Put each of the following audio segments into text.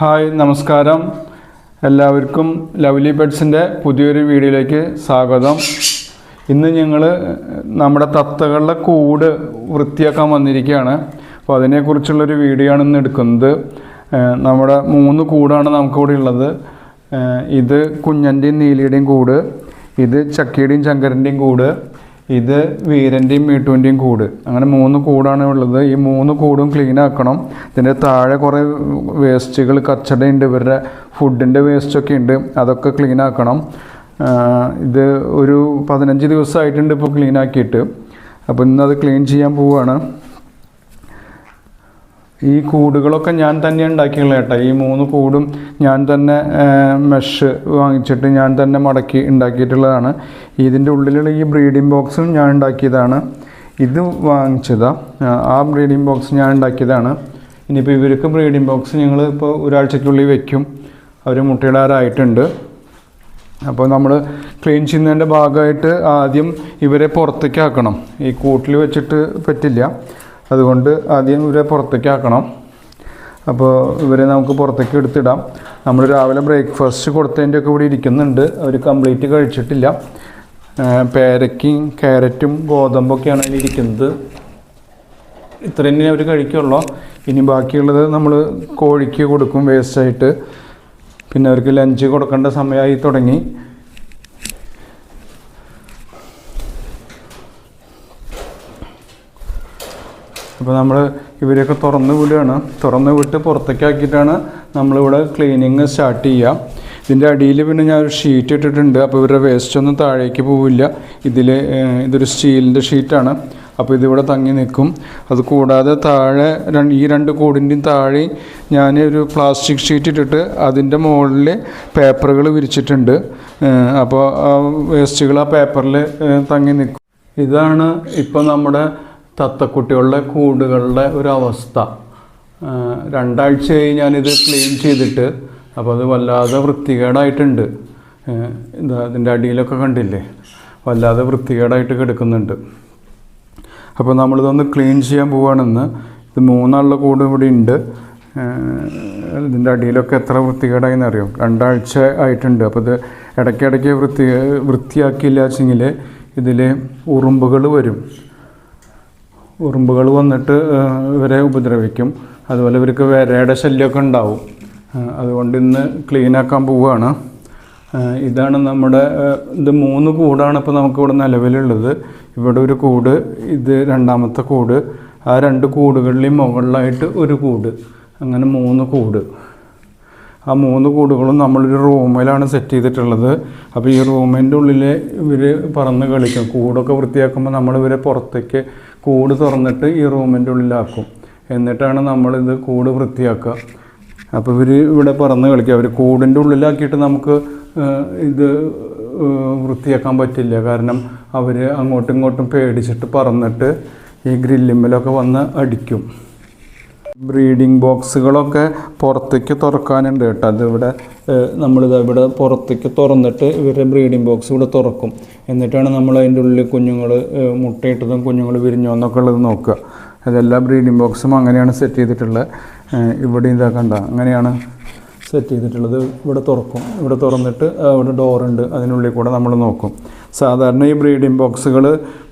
Hi നമസ്കാരം. എല്ലാവർക്കും lovely പെറ്റ്സിന്റെ പുതിയൊരു വീഡിയോയിലേക്ക് സ്വാഗതം. ഇന്ന് ഞങ്ങൾ നമ്മുടെ തത്തകളുടെ കൂട് വൃത്തിയാക്കാൻ വന്നിരിക്കുകയാണ്. അപ്പോൾ അതിനെക്കുറിച്ചുള്ളൊരു വീഡിയോ ആണ് ഇന്ന് എടുക്കുന്നത്. നമ്മുടെ മൂന്ന് കൂടാണ് നമുക്കിവിടെ ഉള്ളത്. ഇത് കുഞ്ഞന്റെയും നീലിയുടെയും കൂട് ഇത് ചക്കയുടെയും ചങ്കരന്റെയും കൂട് ഇത് വീരന്റെയും മീട്ടുവിന്റെയും കൂട്. അങ്ങനെ മൂന്ന് കൂടാണ് ഉള്ളത്. ഈ മൂന്ന് കൂടും ക്ലീൻ ആക്കണം. ഇതിന്റെ താഴെ കുറേ വേസ്റ്റുകൾ കച്ചടയുണ്ട് ഇവരുടെ ഫുഡിന്റെ വേസ്റ്റൊക്കെ ഉണ്ട്. അതൊക്കെ ക്ലീൻ ആക്കണം. ഇത് ഒരു പതിനഞ്ച് ദിവസമായിട്ടുണ്ട് ഇപ്പോൾ ക്ലീൻ ആക്കിയിട്ട്. അപ്പോൾ ഇന്ന് അത് ക്ലീൻ ചെയ്യാൻ പോവുകയാണ് ഈ കൂടുകളൊക്കെ ഞാൻ തന്നെ ഉണ്ടാക്കിയുള്ള കേട്ടോ. ഈ മൂന്ന് കൂടും ഞാൻ തന്നെ മെഷ് വാങ്ങിച്ചിട്ട് ഞാൻ തന്നെ മടക്കി ഉണ്ടാക്കിയിട്ടുള്ളതാണ്. ഇതിന്റെ ഉള്ളിലുള്ള ഈ ബ്രീഡിംഗ് ബോക്സും ഞാൻ ഉണ്ടാക്കിയതാണ്. ഇത് വാങ്ങിച്ചതാ. ആ ബ്രീഡിംഗ് ബോക്സ് ഞാൻ ഉണ്ടാക്കിയതാണ്. ഇനിയിപ്പോൾ ഇവർക്ക് ബ്രീഡിംഗ് ബോക്സ് ഞങ്ങൾ ഇപ്പോൾ ഒരാഴ്ചയ്ക്കുള്ളിൽ വെക്കും. അവർ മുട്ടയിടാറായിട്ടുണ്ട്. അപ്പോൾ നമ്മൾ ക്ലീൻ ചെയ്യുന്നതിന്റെ ഭാഗമായിട്ട് ആദ്യം ഇവരെ പുറത്തേക്ക് ആക്കണം. ഈ കൂട്ടിൽ വെച്ചിട്ട് പറ്റില്ല. അതുകൊണ്ട് ആദ്യം ഇവരെ പുറത്തേക്ക് ആക്കണം അപ്പോൾ ഇവരെ നമുക്ക് പുറത്തേക്ക് എടുത്തിടാം. നമ്മൾ രാവിലെ ബ്രേക്ക്ഫാസ്റ്റ് കൊടുത്തതിന്റെ ഒക്കെ ഇവിടെ ഇരിക്കുന്നുണ്ട്. അവർ കംപ്ലീറ്റ് കഴിച്ചിട്ടില്ല. പേരക്കും ക്യാരറ്റും ഗോതമ്പൊക്കെയാണ് അതിൽ ഇരിക്കുന്നത്. ഇത്രയും അവർ കഴിക്കുള്ളൂ. ഇനി ബാക്കിയുള്ളത് നമ്മൾ കോഴിക്ക് കൊടുക്കും വേസ്റ്റായിട്ട്. പിന്നെ അവർക്ക് ലഞ്ച് കൊടുക്കേണ്ട സമയമായി തുടങ്ങി. അപ്പോൾ നമ്മൾ ഇവരെയൊക്കെ തുറന്ന് വിടുകയാണ്. തുറന്ന് വിട്ട് പുറത്തേക്ക് പുറത്തേക്കാക്കിയിട്ടാണ് നമ്മളിവിടെ ക്ലീനിങ് സ്റ്റാർട്ട് ചെയ്യുക. ഇതിന്റെ അടിയിൽ പിന്നെ ഞാൻ ഒരു ഷീറ്റ് ഇട്ടിട്ടുണ്ട്. അപ്പോൾ ഇവരുടെ വേസ്റ്റ് ഒന്നും താഴേക്ക് പോവില്ല. ഇതിൽ ഇതൊരു സ്റ്റീലിന്റെ ഷീറ്റാണ് അപ്പോൾ ഇതിവിടെ തങ്ങി നിൽക്കും. അത് കൂടാതെ താഴെ ഈ രണ്ട് കൂടിന്റെയും താഴെ ഞാൻ ഒരു പ്ലാസ്റ്റിക് ഷീറ്റ് ഇട്ടിട്ട് അതിന്റെ മുകളിൽ പേപ്പറുകൾ വിരിച്ചിട്ടുണ്ട്. അപ്പോൾ വേസ്റ്റുകൾ ആ പേപ്പറിൽ തങ്ങി നിൽക്കും. ഇതാണ് ഇപ്പോൾ നമ്മുടെ തത്തക്കുട്ടികളുടെ കൂടുകളുടെ ഒരവസ്ഥ. രണ്ടാഴ്ചയായി ഞാനിത് ക്ലീൻ ചെയ്തിട്ട് അപ്പോൾ അത് വല്ലാതെ വൃത്തികേടായിട്ടുണ്ട്. എന്താ അതിന്റെ അടിയിലൊക്കെ കണ്ടില്ലേ? വല്ലാതെ വൃത്തികേടായിട്ട് കിടക്കുന്നുണ്ട്. അപ്പോൾ നമ്മളിതൊന്ന് ക്ലീൻ ചെയ്യാൻ പോവുകയാണെന്ന് ഇത് മൂന്നാളുടെ കൂട് ഇവിടെ ഉണ്ട്. ഇതിന്റെ അടിയിലൊക്കെ എത്ര വൃത്തികേടായി അറിയാം? രണ്ടാഴ്ച ആയിട്ടുണ്ട്. അപ്പോൾ ഇത് ഇടയ്ക്കിടയ്ക്ക് വൃത്തി വൃത്തിയാക്കിയില്ല വെച്ചെങ്കിൽ ഇതിൽ ഉറുമ്പുകൾ വരും. ഉറുമ്പുകൾ വന്നിട്ട് ഇവരെ ഉപദ്രവിക്കും. അതുപോലെ ഇവർക്ക് വേരയുടെ ശല്യമൊക്കെ ഉണ്ടാവും. അതുകൊണ്ട് ഇന്ന് ക്ലീനാക്കാൻ പോവുകയാണ്. ഇതാണ് നമ്മുടെ ഇത് മൂന്ന് കൂടാണ് ഇപ്പോൾ നമുക്കിവിടെ നിലവിലുള്ളത്. ഇവിടെ ഒരു കൂട് ഇത് രണ്ടാമത്തെ കൂട്. ആ രണ്ട് കൂടുകളിലും മുകളിലായിട്ട് ഒരു കൂട്. അങ്ങനെ മൂന്ന് കൂട്. ആ മൂന്ന് കൂടുകളും നമ്മളൊരു റൂമിലാണ് സെറ്റ് ചെയ്തിട്ടുള്ളത്. അപ്പോൾ ഈ റൂമിന്റെ ഉള്ളിൽ ഇവർ പറന്ന് കളിക്കും. കൂടൊക്കെ വൃത്തിയാക്കുമ്പോൾ നമ്മൾ ഇവരെ പുറത്തേക്ക് കൂട് തുറന്നിട്ട് ഈ റൂമിന്റെ ഉള്ളിലാക്കും. എന്നിട്ടാണ് നമ്മളിത് കൂട് വൃത്തിയാക്കുക. അപ്പോൾ ഇവർ ഇവിടെ പറന്ന് കളിക്കുക അവർ കൂടിന്റെ ഉള്ളിലാക്കിയിട്ട് നമുക്ക് ഇത് വൃത്തിയാക്കാൻ പറ്റില്ല. കാരണം അവർ അങ്ങോട്ടും ഇങ്ങോട്ടും പേടിച്ചിട്ട് പറന്നിട്ട് ഈ ഗ്രില്ലിമ്മലൊക്കെ വന്ന് അടിക്കും. ബ്രീഡിംഗ് ബോക്സുകളൊക്കെ പുറത്തേക്ക് തുറക്കാനുണ്ട് കേട്ടോ. അതിവിടെ നമ്മളിത് ഇവിടെ പുറത്തേക്ക് തുറന്നിട്ട് ഇവരുടെ ബ്രീഡിംഗ് ബോക്സ് ഇവിടെ തുറക്കും. എന്നിട്ടാണ് നമ്മൾ അതിന്റെ ഉള്ളിൽ കുഞ്ഞുങ്ങൾ മുട്ടയിട്ടതും കുഞ്ഞുങ്ങൾ വിരിഞ്ഞോ എന്നൊക്കെ ഉള്ളത് നോക്കുക. അതെല്ലാ ബ്രീഡിംഗ് ബോക്സും അങ്ങനെയാണ് സെറ്റ് ചെയ്തിട്ടുള്ളത്. ഇവിടെ ഇതാക്കണ്ട കണ്ട? അങ്ങനെയാണ് സെറ്റ് ചെയ്തിട്ടുള്ളത് ഇവിടെ തുറക്കും. ഇവിടെ തുറന്നിട്ട് ഇവിടെ ഡോറുണ്ട് അതിനുള്ളിൽ കൂടെ നമ്മൾ നോക്കും. സാധാരണ ഈ ബ്രീഡിംഗ് ബോക്സുകൾ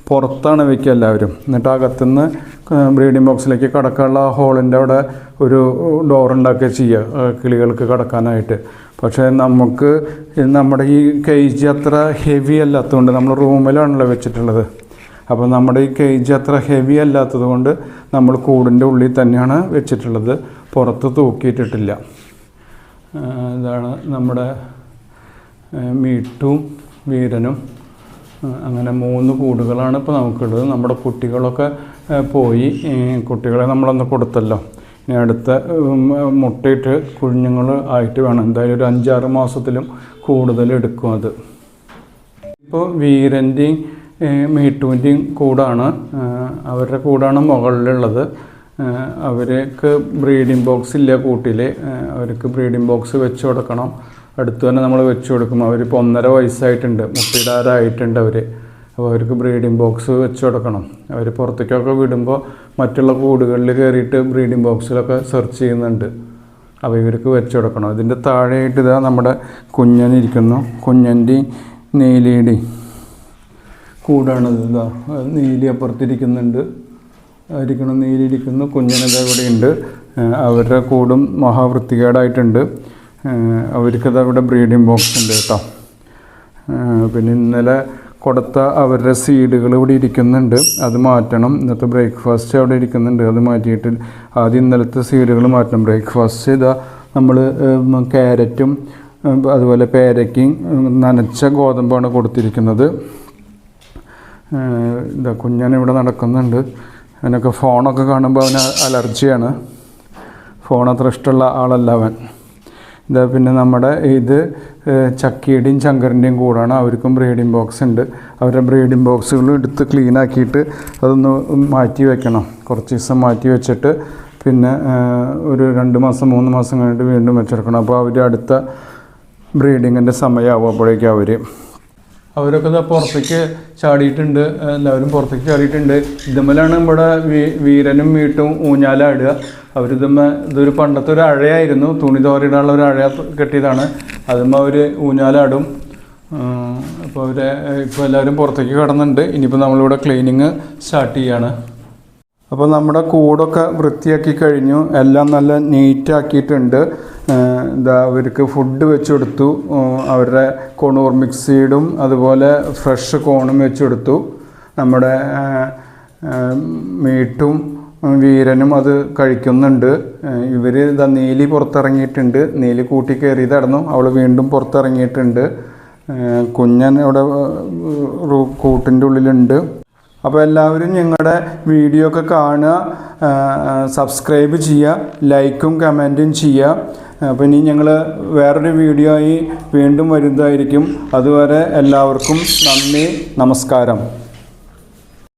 പുറത്താണ് വയ്ക്കുക എല്ലാവരും. എന്നിട്ട് അകത്തുനിന്ന് ബ്രീഡിംഗ് ബോക്സിലേക്ക് കടക്കാനുള്ള ആ ഹോളിന്റെ അവിടെ ഒരു ഡോറുണ്ടാക്കുക ചെയ്യുക കിളികൾക്ക് കടക്കാനായിട്ട്. പക്ഷേ നമുക്ക് നമ്മുടെ ഈ കേജ് അത്ര ഹെവി അല്ലാത്തതുകൊണ്ട് നമ്മൾ റൂമിലാണല്ലോ വെച്ചിട്ടുള്ളത്. അപ്പോൾ നമ്മുടെ ഈ കേജ് അത്ര ഹെവി അല്ലാത്തത് കൊണ്ട് നമ്മൾ കൂടിന്റെ ഉള്ളിൽ തന്നെയാണ് വെച്ചിട്ടുള്ളത്. പുറത്ത് തൂക്കിയിട്ടിട്ടില്ല. ഇതാണ് നമ്മുടെ മീട്ടും വീരനും. അങ്ങനെ മൂന്ന് കൂടുകളാണ് ഇപ്പോൾ നമുക്കുള്ളത്. നമ്മുടെ കുട്ടികളൊക്കെ പോയി. കുട്ടികളെ നമ്മളൊന്ന് കൊടുത്തല്ലോ. ഇനി അടുത്ത മുട്ടയിട്ട് കുഞ്ഞുങ്ങൾ ആയിട്ട് വേണം. എന്തായാലും ഒരു അഞ്ചാറ് മാസത്തിലും കൂടുതൽ എടുക്കും അത്. ഇപ്പോൾ വീരന്റെയും മീട്ടുവിന്റെയും കൂടാണ് അവരുടെ കൂടാണ് മുകളിലുള്ളത്. അവർക്ക് ബ്രീഡിംഗ് ബോക്സ് ഇല്ല കൂട്ടിൽ അവർക്ക് ബ്രീഡിംഗ് ബോക്സ് വെച്ച് കൊടുക്കണം. അടുത്ത് തന്നെ നമ്മൾ വെച്ച് കൊടുക്കും. അവരിപ്പോൾ ഒന്നര വയസ്സായിട്ടുണ്ട്. മുട്ടിടാറായിട്ടുണ്ട് അവർ അപ്പോൾ അവർക്ക് ബ്രീഡിംഗ് ബോക്സ് വെച്ച് കൊടുക്കണം. അവർ പുറത്തേക്കൊക്കെ വിടുമ്പോൾ മറ്റുള്ള കൂടുകളിൽ കയറിയിട്ട് ബ്രീഡിംഗ് ബോക്സിലൊക്കെ സെർച്ച് ചെയ്യുന്നുണ്ട്. അപ്പോൾ ഇവർക്ക് വെച്ച് കൊടുക്കണം. ഇതിന്റെ താഴെയായിട്ട് ഇതാ നമ്മുടെ കുഞ്ഞനിരിക്കുന്നു കുഞ്ഞന്റെ നീലിയുടെ കൂടാണിത് ഇതാ. നീലി അപ്പുറത്തിരിക്കുന്നുണ്ട്. ഇരിക്കണം നീലിരിക്കുന്നു കുഞ്ഞനത ഇവിടെ ഉണ്ട്. അവരുടെ കൂടും മഹാവൃത്തികേടായിട്ടുണ്ട്. അവർക്കത് അവിടെ ബ്രീഡിംഗ് ബോക്സ് ഉണ്ട് കേട്ടോ. പിന്നെ ഇന്നലെ കൊടുത്ത അവരുടെ സീഡുകൾ ഇവിടെ ഇരിക്കുന്നുണ്ട്. അത് മാറ്റണം. ഇന്നത്തെ ബ്രേക്ക്ഫാസ്റ്റ് അവിടെ ഇരിക്കുന്നുണ്ട്. അത് മാറ്റിയിട്ട് ആദ്യം ഇന്നലത്തെ സീഡുകൾ മാറ്റണം. ബ്രേക്ക്ഫാസ്റ്റ് ഇതാ നമ്മൾ ക്യാരറ്റും അതുപോലെ പേരയ്ക്കും നനച്ച ഗോതമ്പാണ് കൊടുത്തിരിക്കുന്നത്. ഇതാ കുഞ്ഞാൻ ഇവിടെ നടക്കുന്നുണ്ട്. അവനൊക്കെ ഫോണൊക്കെ കാണുമ്പോൾ അവന് അലർജിയാണ്. ഫോൺ അത്ര ഇഷ്ടമുള്ള ആളല്ല അവൻ. ഇതാ പിന്നെ നമ്മുടെ ഇത് ചക്കിയുടെയും ശങ്കറിന്റെയും കൂടാണ്. അവർക്കും ബ്രീഡിംഗ് ബോക്സ് ഉണ്ട്. അവരുടെ ബ്രീഡിംഗ് ബോക്സുകൾ എടുത്ത് ക്ലീൻ ആക്കിയിട്ട് അതൊന്ന് മാറ്റി വെക്കണം. കുറച്ച് ദിവസം മാറ്റി വെച്ചിട്ട് പിന്നെ ഒരു രണ്ട് മാസം മൂന്ന് മാസം കഴിഞ്ഞിട്ട് വീണ്ടും വെച്ചെടുക്കണം. അപ്പോൾ അവർ അടുത്ത ബ്രീഡിങ്ങിന്റെ സമയമാവും അപ്പോഴേക്കും അവർ അവരൊക്കെ ഇതാ പുറത്തേക്ക് ചാടിയിട്ടുണ്ട്. എല്ലാവരും പുറത്തേക്ക് ചാടിയിട്ടുണ്ട്. ഇതുമ്മലാണ് ഇവിടെ വീരനും വീട്ടും ഊഞ്ഞാലാടുക അവരിതുമ്മ ഇതൊരു പണ്ടത്തെ ഒരു അഴയായിരുന്നു. തുണി തോരിടാനുള്ള ഒരു അഴ കെട്ടിയതാണ്. അതുമ്മ അവർ ഊഞ്ഞാലാടും അപ്പോൾ അവരെ ഇപ്പോൾ എല്ലാവരും പുറത്തേക്ക് കടന്നുണ്ട്. ഇനിയിപ്പോൾ നമ്മളിവിടെ ക്ലീനിങ് സ്റ്റാർട്ട് ചെയ്യാണ്. അപ്പോൾ നമ്മുടെ കൂടൊക്കെ വൃത്തിയാക്കി കഴിഞ്ഞു. എല്ലാം നല്ല നീറ്റ് ഏഹ് അവർക്ക് ഫുഡ് വെച്ച് കൊടുത്തു അവരുടെ കോണൂർ മിക്സീഡും അതുപോലെ ഫ്രഷ് കോണും വെച്ച് കൊടുത്തു നമ്മുടെ മീറ്റും വീരനും അത് കഴിക്കുന്നുണ്ട്. ഇവർ ഇതാ നീലി പുറത്തിറങ്ങിയിട്ടുണ്ട്. നീലി കൂട്ടി നടന്നു. അവൾ വീണ്ടും പുറത്തിറങ്ങിയിട്ടുണ്ട്. കുഞ്ഞൻ ഇവിടെ കൂട്ടിന്റെ ഉള്ളിലുണ്ട്. അപ്പോൾ എല്ലാവരും ഞങ്ങളുടെ വീഡിയോ ഒക്കെ കാണുക. സബ്സ്ക്രൈബ് ചെയ്യുക. ലൈക്കും കമന്റും ചെയ്യുക. അപ്പോൾ ഇനി ഞങ്ങൾ വേറൊരു വീഡിയോ ആയി വീണ്ടും വരുന്നതായിരിക്കും. അതുവരെ എല്ലാവർക്കും നന്ദി നമസ്കാരം.